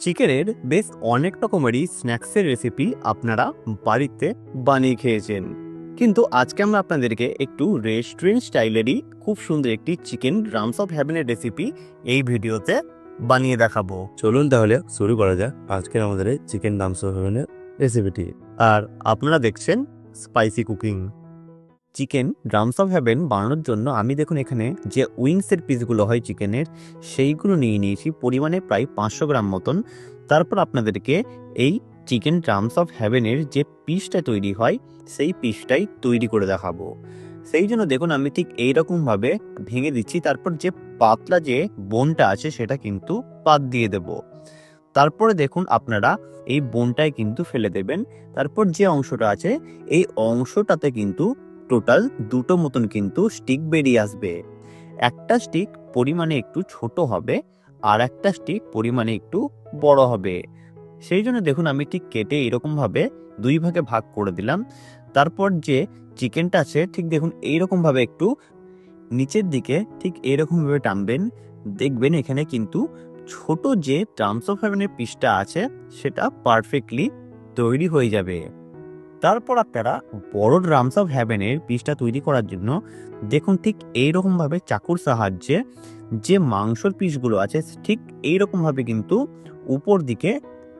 চিকেনের বেশ অনেক রকমেরই স্ন্যাক্সের রেসিপি আপনারা বাড়িতে বানিয়ে খেয়েছেন। কিন্তু আজকে আমরা আপনাদেরকে একটু রেস্টুরেন্ট স্টাইলেরই খুব সুন্দর একটি চিকেন রামস অফ হ্যাভেনের রেসিপি এই ভিডিওতে বানিয়ে দেখাবো। চলুন তাহলে শুরু করা যাক আজকের আমাদের চিকেন দামস হেভেনের রেসিপিটি আর আপনারা দেখছেন spicy cooking chicken drums of heaven বানানোর জন্য আমি দেখুন এখানে যে উইংসের পিসগুলো হয় চিকেনের, সেইগুলো নিয়ে নিয়েছি পরিমাণে প্রায় পাঁচশো গ্রাম মতন। তারপর আপনাদেরকে এই চিকেন ড্রামস অফ হ্যাভেনের যে পিসটা তৈরি হয়, সেই পিসটাই তৈরি করে দেখাবো। সেই জন্য দেখুন আমি ঠিক এইরকমভাবে ভেঙে দিচ্ছি, তারপর যে পাতলা যে বোনটা আছে সেটা কিন্তু পাত দিয়ে দেব। তারপরে দেখুন আপনারা এই বোনটাই কিন্তু ফেলে দেবেন। তারপর যে অংশটা আছে, এই অংশটাতে কিন্তু টোটাল দুটো মতন কিন্তু স্টিক বেরিয়ে আসবে। একটা স্টিক পরিমাণে একটু ছোট হবে আর একটা স্টিক পরিমাণে একটু বড় হবে। সেই জন্য দেখুন আমি ঠিক কেটে এরকমভাবে দুই ভাগে ভাগ করে দিলাম। তারপর যে চিকেনটা আছে ঠিক দেখুন এইরকমভাবে একটু নিচের দিকে ঠিক এইরকমভাবে টানবেন। দেখবেন এখানে কিন্তু ছোট যে টার্মস অফ পিসটা আছে সেটা পারফেক্টলি তৈরি হয়ে যাবে। তারপর আপনারা বড় ড্রামস অফ হ্যাভেনের পিসটা তৈরি করার জন্য দেখুন ঠিক এইরকমভাবে চাকুর সাহায্যে যে মাংসর পিসগুলো আছে ঠিক এইরকমভাবে কিন্তু উপর দিকে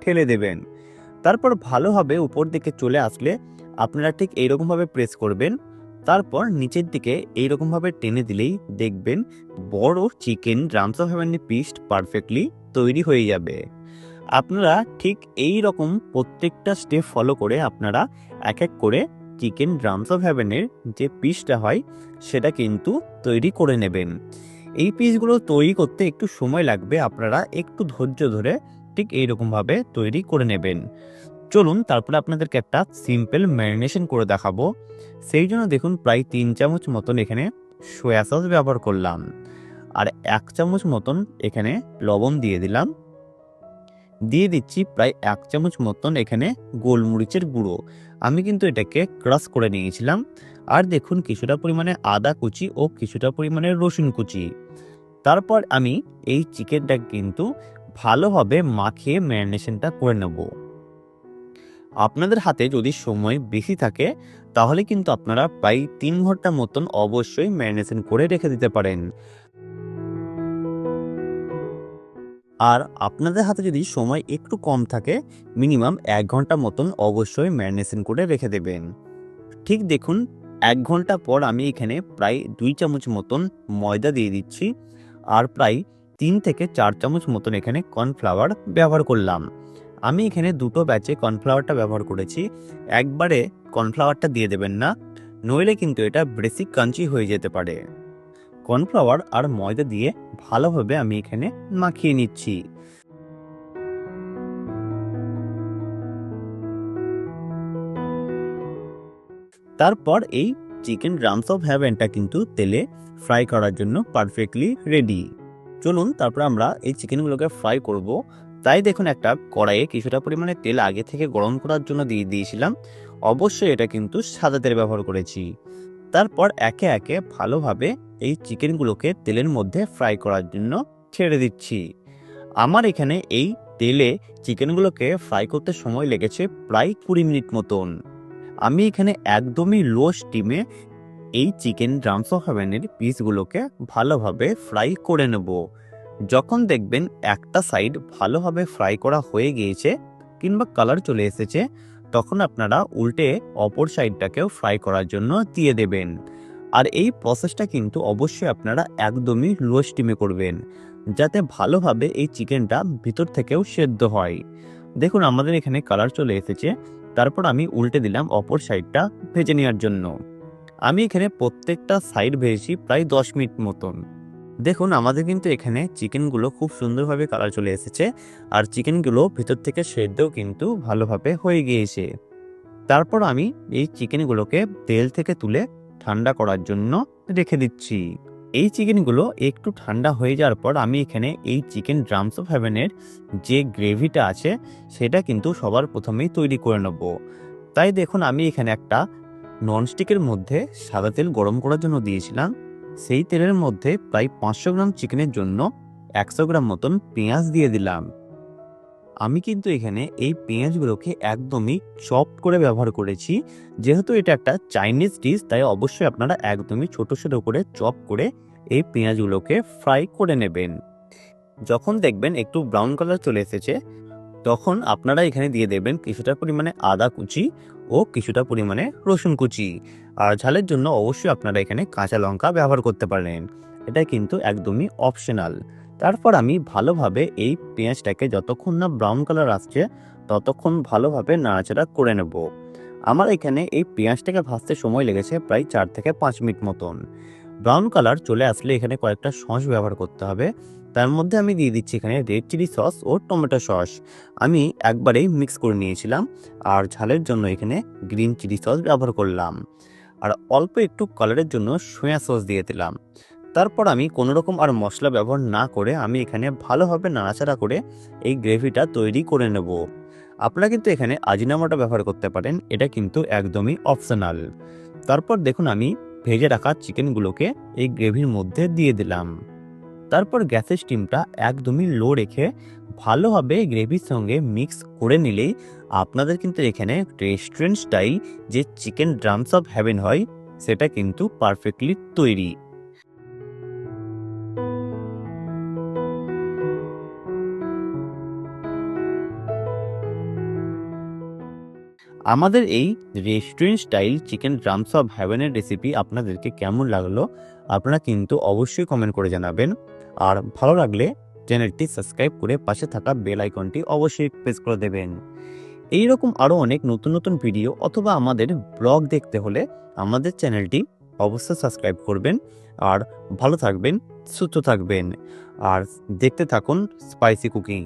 ঠেলে দেবেন। তারপর ভালোভাবে উপর দিকে চলে আসলে আপনারা ঠিক এইরকমভাবে প্রেস করবেন। তারপর নিচের দিকে এইরকমভাবে টেনে দিলেই দেখবেন বড় চিকেন ড্রামস অফ হ্যাভেনের পিস পারফেক্টলি তৈরি হয়ে যাবে। আপনারা ঠিক এই রকম প্রত্যেকটা স্টেপ ফলো করে আপনারা এক এক করে চিকেন ড্রামস অফ হ্যাভেনের যে পিসটা হয়, সেটা কিন্তু তৈরি করে নেবেন। এই পিসগুলো তৈরি করতে একটু সময় লাগবে, আপনারা একটু ধৈর্য ধরে ঠিক এইরকমভাবে তৈরি করে নেবেন। চলুন, তারপরে আপনাদেরকে একটা সিম্পল ম্যারিনেশন করে দেখাবো। সেই জন্য দেখুন, প্রায় তিন চামচ মতন এখানে সোয়া সস ব্যবহার করলাম। আর এক চামচ মতন এখানে লবণ দিয়ে দিলাম। দিয়ে দিচ্ছি প্রায় এক চামচ মতন এখানে গোলমরিচের গুঁড়ো। আমি কিন্তু এটাকে ক্রাশ করে নিয়েছিলাম। আর দেখুন, কিছুটা পরিমাণে আদা কুচি ও কিছুটা পরিমাণে রসুন কুচি। তারপর আমি এই চিকেনটা কিন্তু ভালোভাবে মাখিয়ে ম্যারিনেশনটা করে নেব। আপনাদের হাতে যদি সময় বেশি থাকে, তাহলে কিন্তু আপনারা প্রায় তিন ঘণ্টা মতন অবশ্যই ম্যারিনেশন করে রেখে দিতে পারেন। আর আপনাদের হাতে যদি সময় একটু কম থাকে, মিনিমাম এক ঘণ্টা মতন অবশ্যই ম্যারিনেশন করে রেখে দেবেন। ঠিক দেখুন, এক ঘণ্টা পর আমি এখানে প্রায় দুই চামচ মতন ময়দা দিয়ে দিচ্ছি আর প্রায় তিন থেকে চার চামচ মতন এখানে কর্নফ্লাওয়ার ব্যবহার করলাম। আমি এখানে দুটো ব্যাচে কর্নফ্লাওয়ারটা ব্যবহার করেছি, একবারে কর্নফ্লাওয়ারটা দিয়ে দেবেন না, নইলে কিন্তু এটা বেসিক কাঞ্চি হয়ে যেতে পারে। কর্নফ্লাওয়ার আর ময়দা দিয়ে ভালোভাবে আমি এখানে মাখিয়ে নিচ্ছি। তারপর এই চিকেন রামস অফ হ্যাভেনটা কিন্তু তেলে ফ্রাই করার জন্য পারফেক্টলি রেডি। চলুন তারপর আমরা এই চিকেনগুলোকে ফ্রাই করব। তাই দেখুন একটা কড়াইয়ে কিছুটা পরিমাণে তেল আগে থেকে গরম করার জন্য দিয়ে দিয়েছিলাম। অবশ্যই এটা কিন্তু সাদা তেল ব্যবহার করেছি। তারপর একে একে ভালোভাবে এই চিকেনগুলোকে তেলের মধ্যে ফ্রাই করার জন্য ছেড়ে দিচ্ছি। আমার এখানে এই তেলে চিকেনগুলোকে ফ্রাই করতে সময় লেগেছে প্রায় কুড়ি মিনিট মতন। আমি এখানে একদমই লো স্টিমে এই চিকেন ড্রামস হ্যাভেনের পিসগুলোকে ভালোভাবে ফ্রাই করে নেব। যখন দেখবেন একটা সাইড ভালোভাবে ফ্রাই করা হয়ে গিয়েছে কিংবা কালার চলে এসেছে তখন আপনারা উল্টে অপর সাইডটাকেও ফ্রাই করার জন্য দিয়ে দেবেন। আর এই প্রসেসটা কিন্তু অবশ্যই আপনারা একদমই লো স্টিমে করবেন, যাতে ভালোভাবে এই চিকেনটা ভিতর থেকেও সেদ্ধ হয়। দেখুন, আমাদের এখানে কালার চলে এসেছে, তারপর আমি উল্টে দিলাম অপর সাইডটা ভেজে নেওয়ার জন্য। আমি এখানে প্রত্যেকটা সাইড ভেজেছি প্রায় দশ মিনিট মতন। দেখুন, আমাদের কিন্তু এখানে চিকেনগুলো খুব সুন্দরভাবে কালার চলে এসেছে। আর চিকেনগুলো ভেতর থেকে সেদ্ধও কিন্তু ভালোভাবে হয়ে গিয়েছে। তারপর আমি এই চিকেনগুলোকে তেল থেকে তুলে ঠান্ডা করার জন্য রেখে দিচ্ছি। এই চিকেনগুলো একটু ঠান্ডা হয়ে যাওয়ার পর আমি এখানে এই চিকেন ড্রামস অফ হ্যাভেনের যে গ্রেভিটা আছে, সেটা কিন্তু সবার প্রথমেই তৈরি করে নেব। তাই দেখুন, আমি এখানে একটা ননস্টিকের মধ্যে সাদা তেল গরম করার জন্য দিয়েছিলাম। সেই তেলের মধ্যে প্রায় পাঁচশো গ্রাম চিকেনের জন্য একশো গ্রাম মতন পেঁয়াজ দিয়ে দিলাম। আমি কিন্তু এখানে এই পেঁয়াজগুলোকে একদমই চপ করে ব্যবহার করেছি। যেহেতু এটা একটা চাইনিজ ডিশ, তাই অবশ্যই আপনারা একদমই ছোট ছোট করে চপ করে এই পেঁয়াজগুলোকে ফ্রাই করে নেবেন। যখন দেখবেন একটু ব্রাউন কালার চলে এসেছে, তখন আপনারা এখানে দিয়ে দেবেন কিছুটা পরিমাণে আদা কুচি ও কিছুটা পরিমাণে রসুন কুচি। আর ঝালের জন্য অবশ্যই আপনারা এখানে কাঁচা লঙ্কা ব্যবহার করতে পারেন। এটা কিন্তু একদমই অপশনাল তারপর আমি ভালোভাবে এই পেঁয়াজটাকে যতক্ষণ না ব্রাউন কালার আসছে, ততক্ষণ ভালোভাবে নাড়াচাড়া করে নেব। আমার এখানে এই পেঁয়াজটাকে ভাজতে সময় লেগেছে প্রায় চার থেকে পাঁচ মিনিট মতন। ব্রাউন কালার চলে আসলে এখানে কয়েকটা সস ব্যবহার করতে হবে। তার মধ্যে আমি দিয়ে দিচ্ছি এখানে রেড চিলি সস ও টমেটো সস আমি একবারেই মিক্স করে নিয়েছিলাম আর ঝালের জন্য এখানে গ্রিন চিলি সস ব্যবহার করলাম। আর অল্প একটু কালারের জন্য সোয়া সস দিয়ে দিলাম। তারপর আমি কোনো রকম আর মশলা ব্যবহার না করে আমি এখানে ভালোভাবে নাড়াচাড়া করে এই গ্রেভিটা তৈরি করে নেব। আপনারা কিন্তু এখানে আজিনামাটা ব্যবহার করতে পারেন, এটা কিন্তু একদমই অপশনাল। তারপর দেখুন আমি ভেজে রাখা চিকেনগুলোকে এই গ্রেভির মধ্যে দিয়ে দিলাম। তারপর গ্যাসের স্টিমটা একদমই লো রেখে ভালোভাবে গ্রেভির সঙ্গে মিক্স করে নিলেই আপনাদের কিন্তু এখানে রেস্টুরেন্ট স্টাইল যে চিকেন ড্রামস অফ হ্যাভেন হয়, সেটা কিন্তু পারফেক্টলি তৈরি। আমাদের এই restaurant style chicken drums of হ্যাভেনের recipe আপনাদেরকে কেমন লাগল, আপনারা কিন্তু অবশ্যই কমেন্ট করে জানাবেন। আর ভালো লাগলে চ্যানেলটি সাবস্ক্রাইব করে পাশে থাকা বেল আইকনটি অবশ্যই প্রেস করে দেবেন। এই রকম আরও অনেক নতুন নতুন ভিডিও অথবা আমাদের ব্লগ দেখতে হলে আমাদের চ্যানেলটি অবশ্যই সাবস্ক্রাইব করবেন। আর ভালো থাকবেন, সুস্থ থাকবেন। আর দেখতে থাকুন স্পাইসি কুকিং